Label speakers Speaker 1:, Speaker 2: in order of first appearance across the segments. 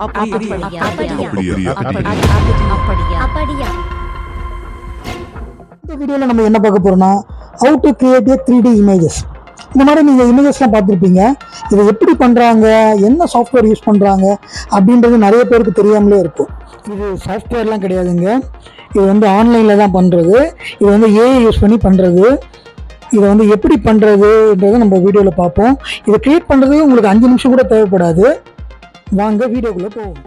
Speaker 1: இந்த வீடியோவில் நம்ம என்ன பார்க்க போகிறோம்னா how to create a three D images இந்த மாதிரி நீங்கள் இமேஜஸ்லாம் பார்த்துருப்பீங்க இதை எப்படி பண்ணுறாங்க என்ன சாஃப்ட்வேர் யூஸ் பண்ணுறாங்க அப்படின்றது நிறைய பேருக்கு தெரியாமலே இருக்கும் இது சாஃப்ட்வேர்லாம் கிடையாதுங்க இது வந்து ஆன்லைனில் தான் பண்ணுறது இது வந்து ஏஐ யூஸ் பண்ணி பண்ணுறது இதை வந்து எப்படி பண்ணுறதுன்றதை நம்ம வீடியோவில் பார்ப்போம் இதை க்ரியேட் பண்ணுறது உங்களுக்கு அஞ்சு நிமிஷம் கூட தேவைப்படாது வாங்க வீடியோக்குள்ளே போவோம்.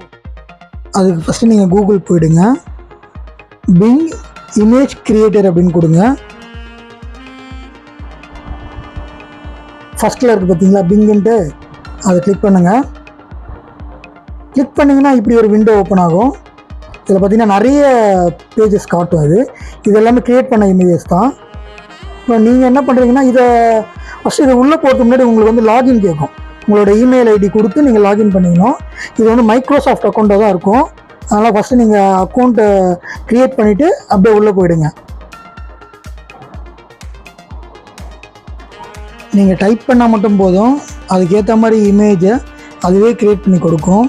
Speaker 1: அதுக்கு ஃபஸ்ட்டு நீங்கள் கூகுள் போயிடுங்க. பிங் இமேஜ் கிரியேட்டர் அப்படின்னு கொடுங்க. ஃபஸ்ட்டில் இருக்குது பார்த்தீங்களா பிங்குன்ட்டு அதை கிளிக் பண்ணுங்கள் கிளிக் பண்ணிங்கன்னா இப்படி ஒரு விண்டோ ஓப்பன் ஆகும். இதில் பார்த்தீங்கன்னா நிறைய பேஜஸ் காட்டும் அது. இது எல்லாமே க்ரியேட் பண்ண இமேஜஸ் தான். இப்போ நீங்கள் என்ன பண்ணுறீங்கன்னா இதை ஃபஸ்ட்டு இதை உள்ளே போகிறதுக்கு முன்னாடி உங்களுக்கு வந்து லாகின் கேட்கும். உங்களோட இமெயில் ஐடி கொடுத்து நீங்கள் லாகின் பண்ணிக்கணும். இது வந்து மைக்ரோசாஃப்ட் அக்கௌண்ட்டாக தான் இருக்கும். அதனால் ஃபஸ்ட்டு நீங்கள் அக்கௌண்ட்டை க்ரியேட் பண்ணிவிட்டு அப்படியே உள்ளே போயிடுங்க. நீங்கள் டைப் பண்ணால் மட்டும் போதும். அதுக்கேற்ற மாதிரி இமேஜை அதுவே க்ரியேட் பண்ணி கொடுக்கும்.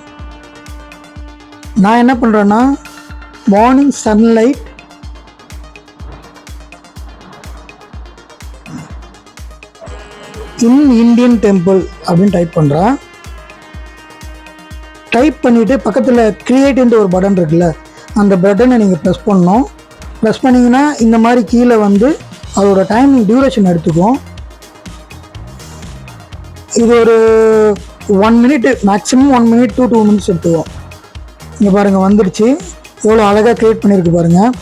Speaker 1: நான் என்ன பண்ணுறேன்னா morning sunlight in Indian temple அப்படின்னு டைப் பண்ணுறேன் டைப் பண்ணிவிட்டு பக்கத்தில் க்ரியேட்ன்ற ஒரு பட்டன் இருக்குல்ல அந்த பட்டனை நீங்கள் ப்ரெஸ் பண்ணணும். ப்ரெஸ் பண்ணிங்கன்னா இந்த மாதிரி கீழே வந்து அதோட டைமிங் டியூரேஷன் எடுத்துக்கும். இது ஒரு one minute maximum one minute two two minutes எடுத்துக்கும். இங்கே பாருங்கள் வந்துடுச்சு. எவ்வளோ அழகாக க்ரியேட் பண்ணியிருக்கு பாருங்கள்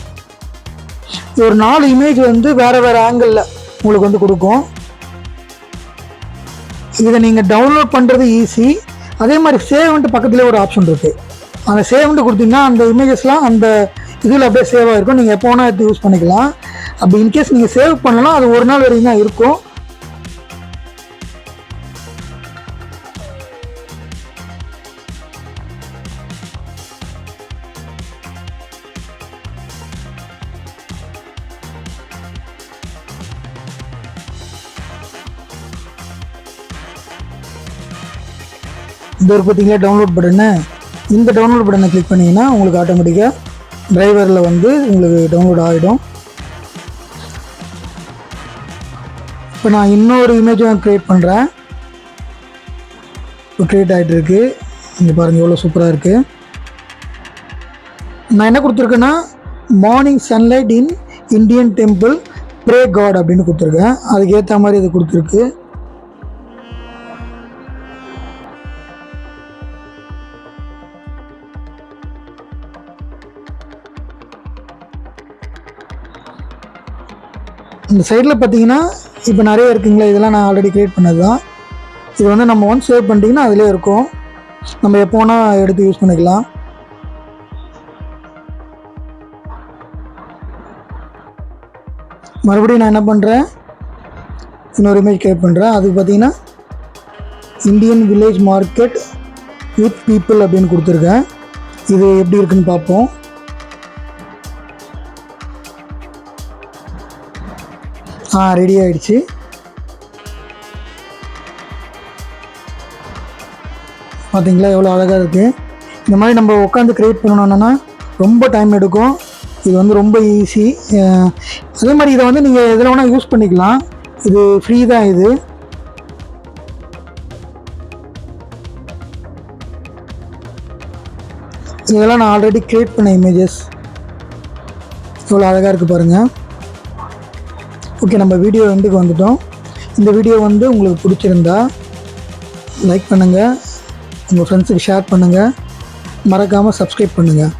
Speaker 1: ஒரு நாலு இமேஜ் வந்து வேறு வேறு ஆங்கிளில் உங்களுக்கு வந்து கொடுக்கும். இதை நீங்கள் டவுன்லோட் பண்ணுறது ஈஸி அதே மாதிரி சேவ்ன்ட்டு பக்கத்துலேயே ஒரு ஆப்ஷன் இருக்குது அந்த சேவ்ன்ட்டு கொடுத்தீங்கன்னா அந்த இமேஜஸ்லாம் அந்த இதில் அப்படியே சேவ் ஆகிருக்கும் நீங்கள் எப்போ வேணால் எடுத்து யூஸ் பண்ணிக்கலாம். அப்படி இன்கேஸ் நீங்கள் சேவ் பண்ணலாம் அது ஒரு நாள் வரைக்கும் தான் இருக்கும். இந்த ஒரு பார்த்தீங்களா டவுன்லோட் பட்டனு இந்த டவுன்லோட் பட்டனை கிளிக் பண்ணிங்கன்னா உங்களுக்கு ஆட்டோமேட்டிக்காக டிரைவரில் வந்து உங்களுக்கு டவுன்லோட் ஆகிடும் இப்போ நான் இன்னொரு இமேஜும் க்ரியேட் பண்ணுறேன் இப்போ க்ரியேட் ஆகிட்டு இருக்கு இங்கே பாருங்கள் எவ்வளோ சூப்பராக இருக்குது நான் என்ன கொடுத்துருக்கேன்னா morning sunlight in Indian temple pray God அப்படின்னு கொடுத்துருக்கேன். அதுக்கேற்ற மாதிரி இது கொடுத்துருக்கு. இந்த சைடில் பார்த்தீங்கன்னா இப்போ நிறைய இருக்குங்களா இதெல்லாம் நான் ஆல்ரெடி க்ரியேட் பண்ணது தான் இது வந்து நம்ம ஒன்ஸ் சேவ் பண்ணிட்டீங்கன்னா அதிலே இருக்கும். நம்ம எப்போ வேணால் எடுத்து யூஸ் பண்ணிக்கலாம். மறுபடியும் நான் என்ன பண்ணுறேன் இன்னொரு இமேஜ் கிரியேட் பண்ணுறேன் அதுக்கு பார்த்தீங்கன்னா Indian village market with people அப்படின்னு கொடுத்துருக்கேன். இது எப்படி இருக்குன்னு பார்ப்போம். ஆ ரெடி ஆகிடுச்சு பார்த்தீங்களா எவ்வளோ அழகாக இருக்குது இந்த மாதிரி நம்ம உட்காந்து க்ரியேட் பண்ணணும்னா ரொம்ப டைம் எடுக்கும். இது வந்து ரொம்ப ஈஸி அதே மாதிரி இதை வந்து நீங்கள் எதில் வேணால் யூஸ் பண்ணிக்கலாம். இது ஃப்ரீ தான் இது. இதெல்லாம் நான் ஆல்ரெடி க்ரியேட் பண்ண இமேஜஸ் இவ்வளோ அழகாக இருக்குது பாருங்கள் ஓகே நம்ம வீடியோ எண்டுக்கு வந்துட்டோம். இந்த வீடியோ வந்து உங்களுக்கு பிடிச்சிருந்தா லைக் பண்ணுங்கள் உங்கள் ஃப்ரெண்ட்ஸுக்கு ஷேர் பண்ணுங்கள் மறக்காமல் சப்ஸ்கிரைப் பண்ணுங்கள்